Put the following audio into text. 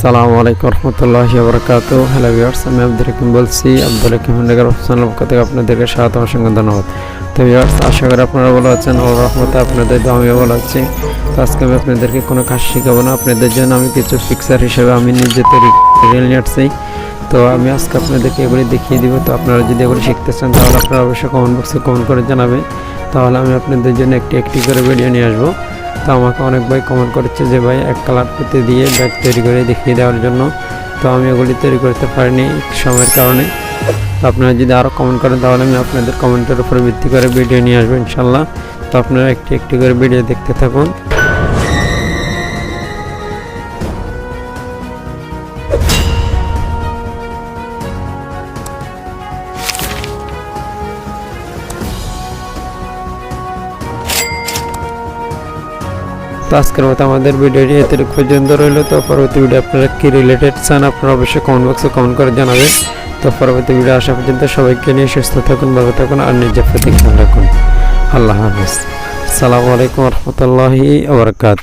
আসসালামু আলাইকুম রহমতুল্লাহি হ্যালো ভিউয়ার্স আমি আব্দুল হাকিম বলছি আব্দুল হাকিম হন্ডাগার অফিসানের পক্ষ থেকে আপনাদেরকে স্বাগত অসংখ্য ধন্যবাদ। তো ভিউয়ার্স আশা করি আপনারা ভালো আছেন ও রহমতে আপনাদের তো আমিও ভালো আছি। তো আজকে আমি আপনাদেরকে কোনো কাজ শেখাবো না, আপনাদের জন্য আমি কিছু পিকচার হিসেবে আমি নিজে তৈরি রিয়েল নিয়ে তো আমি আজকে আপনাদেরকে এগুলি দেখিয়ে দিব, তো আপনারা যদি এগুলি শিখতে চান, তাহলে আপনারা অবশ্যই কমেন্ট বক্সে কমেন্ট করে জানাবেন। তাহলে আমি আপনাদের জন্য একটি একটি করে ভিডিও নিয়ে আসব। তো আমাকে অনেক ভাই কমেন্ট করেছে যে, ভাই, এক কালার পুঁতে দিয়ে ব্যাগ তৈরি করে দেখিয়ে দেওয়ার জন্য। তো আমি ওগুলি তৈরি করতে পারিনি সময়ের কারণে। তো আপনারা যদি আরও কমেন্ট করেন, তাহলে আমি আপনাদের কমেন্টের উপর ভিত্তি করে ভিডিও নিয়ে আসব ইনশাল্লাহ। তো আপনারা একটি একটি করে ভিডিও দেখতে থাকুন। তো আজকের মতো আমাদের ভিডিওটি এতে পর্যন্ত রইল। তো পরবর্তী ভিডিও আপনারা কি রিলেটেড চান, আপনারা অবশ্যই কমেন্ট বক্সে কমেন্ট করে জানাবেন। তো পরবর্তী ভিডিও আসা পর্যন্ত সবাইকে নিয়ে সুস্থ থাকুন, ভালো থাকুন আর নিজের প্রতি খেয়াল রাখুন। আল্লাহ হাফিজ। সালামু আলাইকুম রহমতুল্লাহি আবরকাত